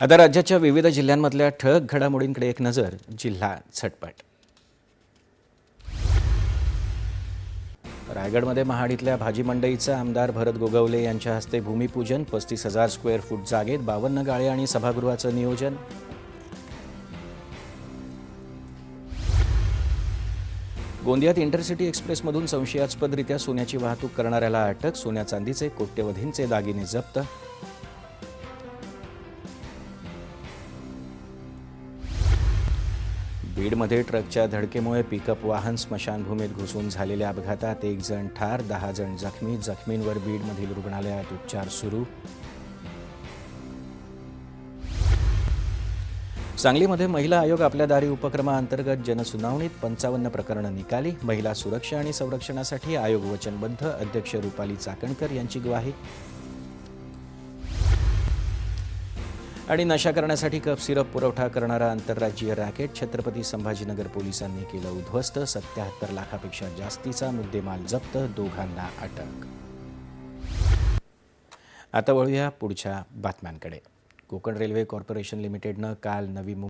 आता राज्याच्या विविध जिल्ह्यांमधल्या ठळक घडामोडींकडे एक नजर जिल्हा झटपट. रायगडमध्ये महाड इथल्या भाजी मंडईचं आमदार भरत गोगवले यांच्या हस्ते भूमिपूजन पस्तीस हजार स्क्वेअर फूट जागेत बावन्न गाळे आणि सभागृहाचं नियोजन. गोंदियात इंटरसिटी एक्सप्रेसमधून संशयास्पदरित्या सोन्याची वाहतूक करणाऱ्याला अटक सोन्या चांदीचे कोट्यवधींचे दागिने जप्त. बीडमध्ये ट्रकच्या धडकेमुळे पिकअप वाहन स्मशानभूमीत घुसून झालेल्या अपघातात एक जण ठार दहा जण जखमी. जखमींवर बीडमधील रुग्णालयात उपचार सुरू. सांगलीमध्ये महिला आयोग आपल्या दारी उपक्रमाअंतर्गत जनसुनावणीत पंचावन्न प्रकरणं निकाली. महिला सुरक्षा आणि संरक्षणासाठी आयोग वचनबद्ध. अध्यक्ष रुपाली चाकणकर यांची ग्वाही. आणि नशा करण्यासाठी कप सिरप पुरवठा करणारा आंतरराज्यीय रॅकेट छत्रपती संभाजीनगर पोलिसांनी केलं उद्ध्वस्त. सत्याहत्तर लाखापेक्षा जास्तीचा मुद्देमाल जप्त दोघांना अटक. आता वळूया पुढच्या बातम्यांकडे. कोकण रेल्वे कॉर्पोरेशन लिमिटेडनं काल नवी